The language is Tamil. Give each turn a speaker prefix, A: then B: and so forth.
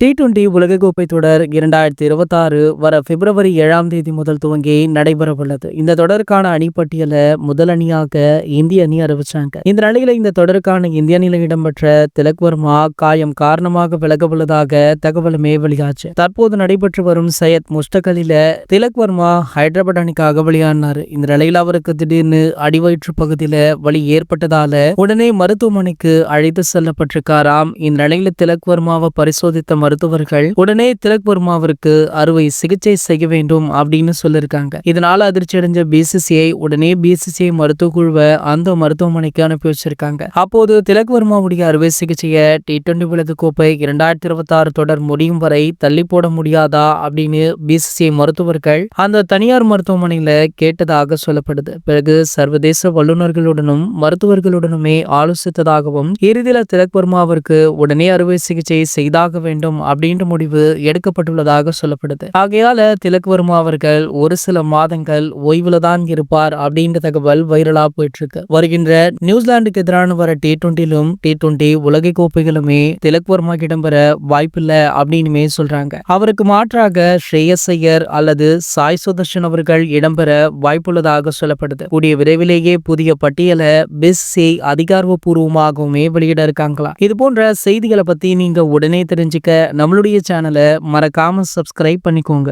A: டி டுவெண்டி உலகக்கோப்பை தொடர் இரண்டாயிரத்தி இருபத்தாறு வர பிப்ரவரி ஏழாம் தேதி முதல் துவங்கி நடைபெறவுள்ளது. இந்த தொடருக்கான அணிப்பட்டியலை முதல் அணியாக இந்திய அணி அறிவிச்சாங்க. இந்த நிலையில இந்த தொடருக்கான இந்திய அணியில் இடம்பெற்ற திலக் வர்மா காயம் காரணமாக விலகவுள்ளதாக தகவலுமே வெளியாச்சு. தற்போது நடைபெற்று வரும் சையத் முஸ்டகலில திலக் வர்மா ஹைதராபாத் அணிக்காக வெளியானார். இந்த நிலையில் அவருக்கு திடீர்னு அடிவயிற்று பகுதியில வலி ஏற்பட்டதால உடனே மருத்துவமனைக்கு அழைத்து செல்லப்பட்டிருக்காராம். இந்த நிலையில திலக் வர்மாவை பரிசோதித்த மருத்துவர்கள் உடனே திலக் வர்மாவிற்கு அறுவை சிகிச்சை செய்ய வேண்டும் அப்படின்னு சொல்லியிருக்காங்க இதனால அதிர்ச்சி அடைஞ்ச பிசிசிஐ உடனே பிசிசிஐ மருத்துவ குழுவை அந்த மருத்துவமனைக்கு அனுப்பி வச்சிருக்காங்க. அப்போது திலக் வர்மாவுடைய அறுவை சிகிச்சையை டி டுவெண்டி உலக கோப்பை இரண்டாயிரத்தி இருபத்தி ஆறு தொடர் முடியும் வரை தள்ளி போட முடியாதா அப்படின்னு பிசிசிஐ மருத்துவர்கள் அந்த தனியார் மருத்துவமனையில கேட்டதாக சொல்லப்படுது. பிறகு சர்வதேச வல்லுநர்களுடனும் மருத்துவர்களுடனுமே ஆலோசித்ததாகவும் இறுதியில திலக் வர்மாவிற்கு உடனே அறுவை சிகிச்சை செய்தாக வேண்டும் அப்படின்ற முடிவு எடுக்கப்பட்டுள்ளதாக சொல்லப்படுது. ஆகையால திலக் வர்மா அவர்கள் ஒரு சில மாதங்கள் ஓய்வுல தான் இருப்பார் அப்படின்ற தகவல் வைரலா போயிட்டு இருக்கு வருகின்ற நியூசிலாந்துக்கு எதிரான வர டி டுவெண்டிலும் டி டுவெண்டி உலக கோப்பைகளுமே திலக் வர்மா இடம்பெற வாய்ப்பில்லை அப்படின்னுமே சொல்றாங்க. அவருக்கு மாற்றாக ஸ்ரேயஸ் ஐயர் அல்லது சாய் சுதர்ஷன் அவர்கள் இடம்பெற வாய்ப்புள்ளதாக சொல்லப்படுது. கூடிய விரைவிலேயே புதிய பட்டியலை பிஸ்சி அதிகாரப்பூர்வமாகவுமே வெளியிட இருக்காங்களா இது போன்ற செய்திகளை பத்தி நீங்க உடனே தெரிஞ்சுக்க நம்மளுடைய சேனலை மறக்காமல் சப்ஸ்கிரைப் பண்ணிக்கோங்க.